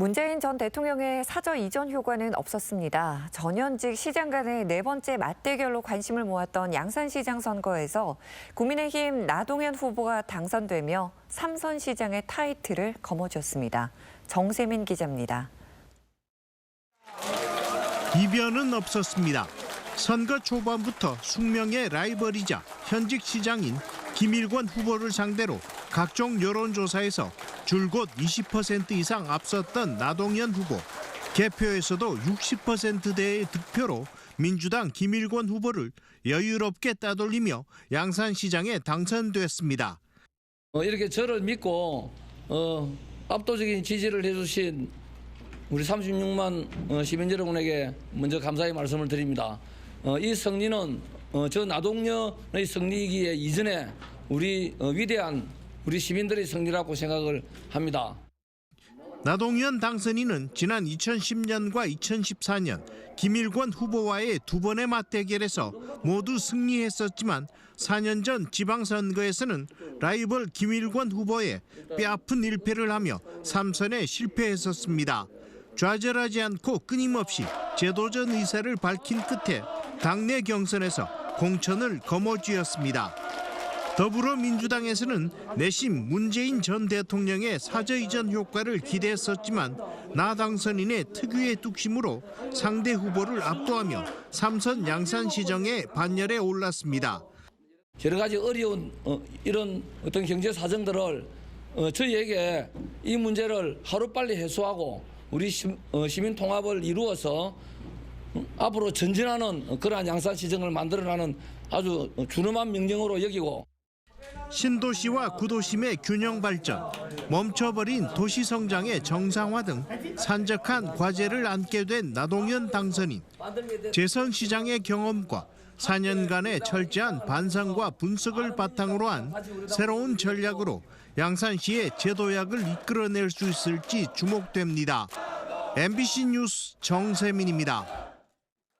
문재인 전 대통령의 사저 이전 효과는 없었습니다. 전현직 시장 간의 네 번째 맞대결로 관심을 모았던 양산시장 선거에서 국민의힘 나동현 후보가 당선되며 삼선 시장의 타이틀을 거머쥐었습니다. 정세민 기자입니다. 이변은 없었습니다. 선거 초반부터 숙명의 라이벌이자 현직 시장인 김일권 후보를 상대로 각종 여론조사에서 줄곧 20% 이상 앞섰던 나동현 후보. 개표에서도 60%대의 득표로 민주당 김일권 후보를 여유롭게 따돌리며 양산시장에 당선됐습니다. 어, 이렇게 저를 믿고 어, 압도적인 지지를 해주신 우리 36만 어, 시민 여러분에게 먼저 감사의 말씀을 드립니다. 어, 이 승리는 어, 저 나동녀의 승리이기에 이전에 우리 어, 위대한 우리 시민들의 승리라고 생각을 합니다. 나동현 당선인은 지난 2010년과 2014년 김일권 후보와의 두 번의 맞대결에서 모두 승리했었지만 4년 전 지방선거에서는 라이벌 김일권 후보에 뼈아픈 일패를 하며 3선에 실패했었습니다. 좌절하지 않고 끊임없이 제도전 의사를 밝힌 끝에 당내 경선에서 공천을 거머쥐었습니다. 더불어민주당에서는 내심 문재인 전 대통령의 사저 이전 효과를 기대했었지만 나 당선인의 특유의 뚝심으로 상대 후보를 압도하며 삼선 양산시정에 반열에 올랐습니다. 여러 가지 어려운 어, 이런 어떤 경제 사정들을 어, 저희에게 이 문제를 하루빨리 해소하고 우리 시, 어, 시민 통합을 이루어서 음, 앞으로 전진하는 그러한 양산 시정을 만들어가는 아주 준엄한 명령으로 여기고 신도시와 구도심의 균형 발전, 멈춰버린 도시 성장의 정상화 등 산적한 과제를 안게 된 나동현 당선인. 재선 시장의 경험과 4년간의 철저한 반성과 분석을 바탕으로 한 새로운 전략으로 양산시의 제도약을 이끌어낼 수 있을지 주목됩니다. MBC 뉴스 정세민입니다.